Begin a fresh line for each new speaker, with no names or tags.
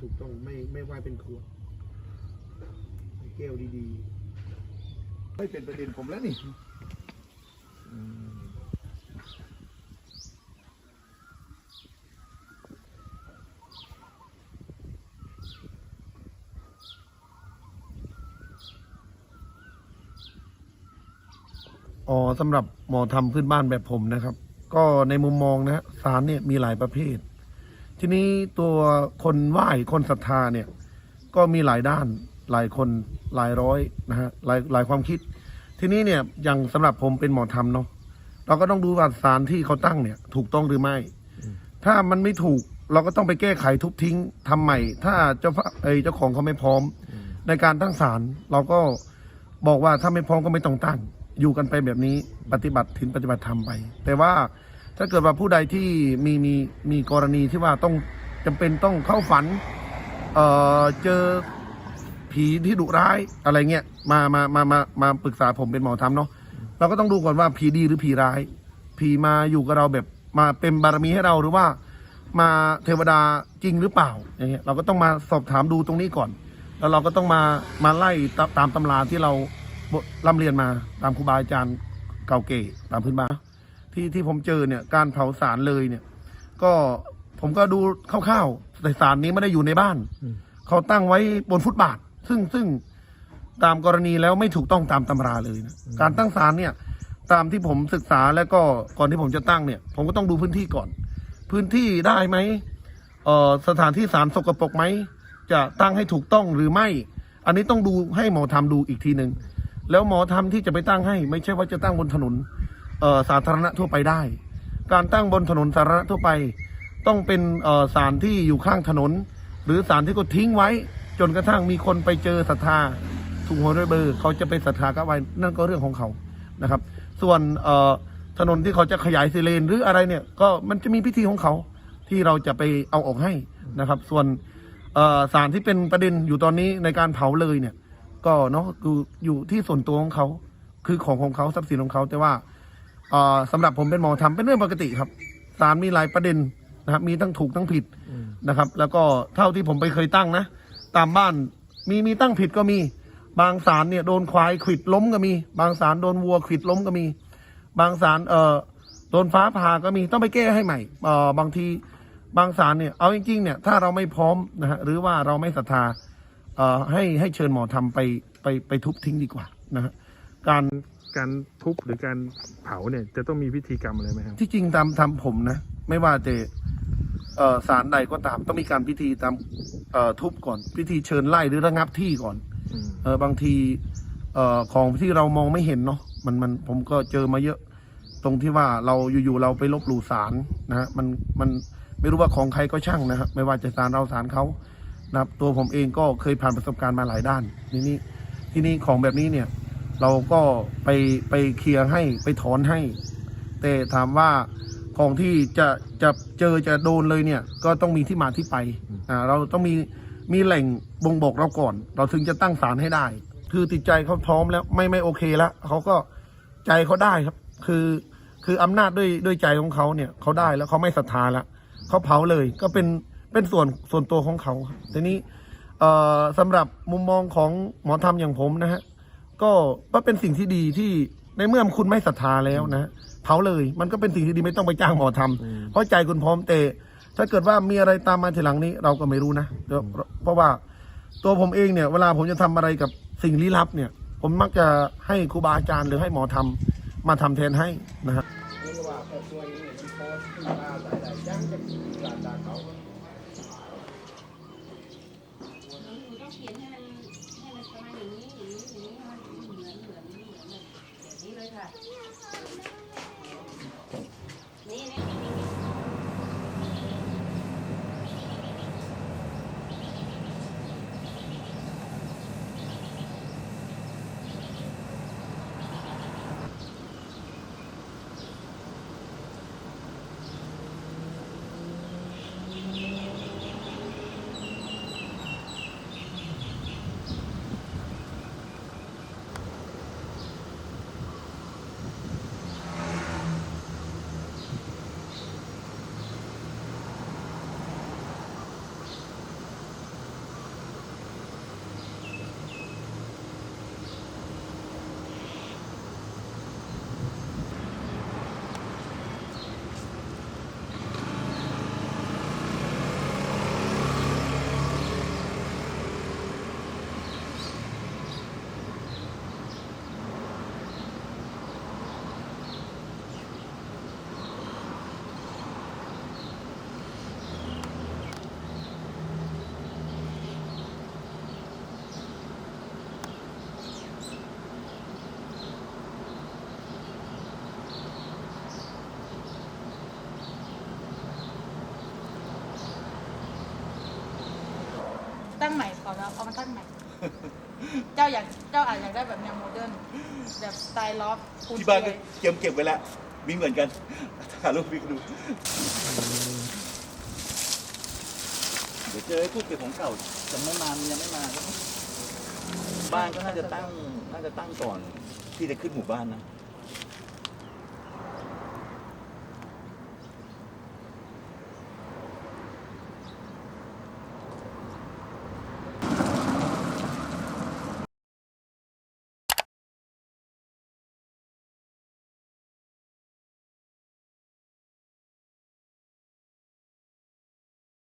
ถูกต้องไม่ไม่ว่าเป็นขวดใส่แก้วดีๆ ไม่เป็นประเด็นผมแล้วนี่อืมอ๋อสำหรับหมอทำพื้นบ้านแบบผมนะครับ ก็ในมุมมองนะฮะสารเนี่ยมีหลายประเภท ทีนี้ตัวคนไหว้คนศรัทธาเนี่ย ก็มีหลายด้านหลายคนหลายร้อยนะฮะหลายหลายความคิด ทีนี้เนี่ยอย่างสำหรับผมเป็นหมอธรรมเนาะเราก็ต้องดูว่าสารที่เขาตั้งเนี่ย ถูกต้องหรือไม่ ถ้ามันไม่ถูกเราก็ต้องไปแก้ไขทุบทิ้งทำใหม่ ถ้าเจ้าพระเอยเจ้าของเขาไม่พร้อม ในการตั้งศาลเราก็บอกว่าถ้าไม่พร้อมก็ไม่ต้องตั้ง อยู่กันไปแบบนี้ปฏิบัติถึงปฏิบัติธรรมไป แต่ว่า ถ้าเกิดว่าผู้ใดที่มีมีมีกรณีที่ว่าต้องจำเป็นต้องเข้าฝัน เอ่อเจอผีที่ดุร้ายอะไรเงี้ยมามามามามาปรึกษาผมเป็นหมอธรรมเนาะเราก็ต้องดูก่อนว่าผีดีหรือผีร้าย ผีมาอยู่กับเราแบบมาเป็นบารมีให้เราหรือว่า มาเทวดาจริงหรือเปล่าอย่างเงี้ยเราก็ต้องมาสอบถามดูตรงนี้ก่อน แล้วเราก็ต้องมามาไล่ตามตำราที่เราร่ำเรียนมาตามครูบาอาจารย์เก่าเก๋ตามพื้นบ้าน ที่ที่ผมเจอเนี่ยการเผาสารเลยเนี่ย ก็ผมก็ดูคร่าวๆแต่สารนี้ไม่ได้อยู่ในบ้าน เขาตั้งไว้บนฟุตบาท ซึ่งซึ่งตามกรณีแล้วไม่ถูกต้องตามตำราเลยนะการตั้งศาลเนี่ย ตามที่ผมศึกษาแล้วก็ก่อนที่ผมจะตั้งเนี่ย ผมก็ต้องดูพื้นที่ก่อน พื้นที่ได้ไหมเอ่อสถานที่ศาลสกปรกไหมจะตั้งให้ถูกต้องหรือไม่ อันนี้ต้องดูให้หมอทำดูอีกทีหนึ่งแล้วหมอทำที่จะไปตั้งให้ ไม่ใช่ว่าจะตั้งบนถนนเอ่อ สาธารณะทั่วไปได้ การตั้งบนถนนสาธารณะทั่วไป ต้องเป็นสารที่อยู่ข้างถนน หรือสารที่เขาทิ้งไว้ จนกระทั่งมีคนไปเจอศรัทธาถูกหวยด้วยเบอร์ เขาจะไปศรัทธาก็ไว้นั่นก็เรื่องของเขานะครับ ส่วนถนนที่เขาจะขยายซีเลนหรืออะไรเนี่ยก็มันจะมีพิธีของเขาที่เราจะไปเอาออกให้นะครับ ส่วนสารที่เป็นประเด็นอยู่ตอนนี้ในการเผาเลยเนี่ย ก็เนาะคืออยู่ที่ส่วนตัวของเขา คือของของเขาทรัพย์สินของเขาแต่ว่า สำหรับผมเป็นหมอทำเป็นเรื่องปกติครับศาลมีหลายประเด็นนะครับ มีทั้งถูกทั้งผิดนะครับ แล้วก็เท่าที่ผมไปเคยตั้งนะ ตามบ้านมีมีตั้งผิดก็มี บางศาลเนี่ยโดนควายขวิดล้มก็มี บางศาลโดนวัวขวิดล้มก็มี บางศาลเอ่อโดนฟ้าผ่าก็มีต้องไปแก้ให้ใหม่เอ่อบางทีบางศาลเนี่ยเอาจริงๆเนี่ยถ้าเราไม่พร้อมนะฮะหรือว่าเราไม่ศรัทธาเอ่อให้ให้เชิญหมอทำไปไปไปทุบทิ้งดีกว่านะฮะการ
การทุบหรือการเผาเนี่ย จะต้องมีพิธีกรรมอะไรไหมครับ
ที่จริงตามทำผมนะ ไม่ว่าจะเอ่อศาลใดก็ตามต้องมีการพิธีตามเอ่อทุบก่อน พิธีเชิญไล่หรือระงับที่ก่อน
อืม
เออบางทีเอ่อของที่เรามองไม่เห็นเนาะมันมันผมก็เจอมาเยอะ ตรงที่ว่าเราอยู่ๆเราไปลบหลู่ศาลนะฮะมันมันไม่รู้ว่าของใครก็ช่างนะครับไม่ว่าจะศาลเราศาลเขานะครับตัวผมเองก็เคยผ่านประสบการณ์มาหลายด้านทีนี้ที่นี่ของแบบนี้เนี่ย เราก็ไปไปเคลียร์ให้ไปถอนให้ แต่ถามว่าของที่จะจะเจอจะโดนเลยเนี่ย ก็ต้องมีที่มาที่ไปอ่าเราต้องมีมีแหล่งบ่งบอกเราก่อน เราถึงจะตั้งศาลให้ได้ คือติดใจเขาพร้อมแล้วไม่ไม่โอเคแล้วเขาก็ใจเขาได้ครับ คือคืออำนาจด้วยด้วยใจของเขาเนี่ยเขาได้แล้วเขาไม่ศรัทธาแล้วเขาเผาเลยก็เป็นเป็นส่วนส่วนตัวของเขาทีนี้เอ่อสำหรับมุมมองของหมอธรรมอย่างผมนะฮะ ก็ก็เป็นสิ่งที่ดีที่ในเมื่อคุณไม่ศรัทธาแล้วนะเผาเลย มันก็เป็นสิ่งที่ดีไม่ต้องไปจ้างหมอทำเพราะใจคุณพร้อมแต่ถ้าเกิดว่ามีอะไรตามมาทีหลังนี้เราก็ไม่รู้นะเดี๋ยวเพราะว่าตัวผมเองเนี่ยเวลาผมจะทำอะไรกับสิ่งลี้ลับเนี่ย ผมมักจะให้ครูบาอาจารย์หรือให้หมอทำมาทำแทนให้นะครับ
ต้องเขียนให้มันให้มันประมาณอย่างนี้อย่างนี้อย่างนี้ให้มันเหมือน ค่ะ
ตั้งใหม่ก่อนแล้วเอามาตั้งใหม่ เจ้าอยากเจ้าอาจอยากได้แบบแนวโมเดิร์นแบบสไตล์ล็อกปูน
ที่บ้านก็
เปลื่อย
เก็บเก็บไว้แล้วมีเหมือนกันถ่ายรูปพี่ก็ดูเดี๋ยวเจอไอ้พวกเก็บของเก่ายังไม่มามันยังไม่มาก็บ้านก็น่าจะตั้งน่าจะตั้งก่อนที่จะขึ้นหมู่บ้านนะ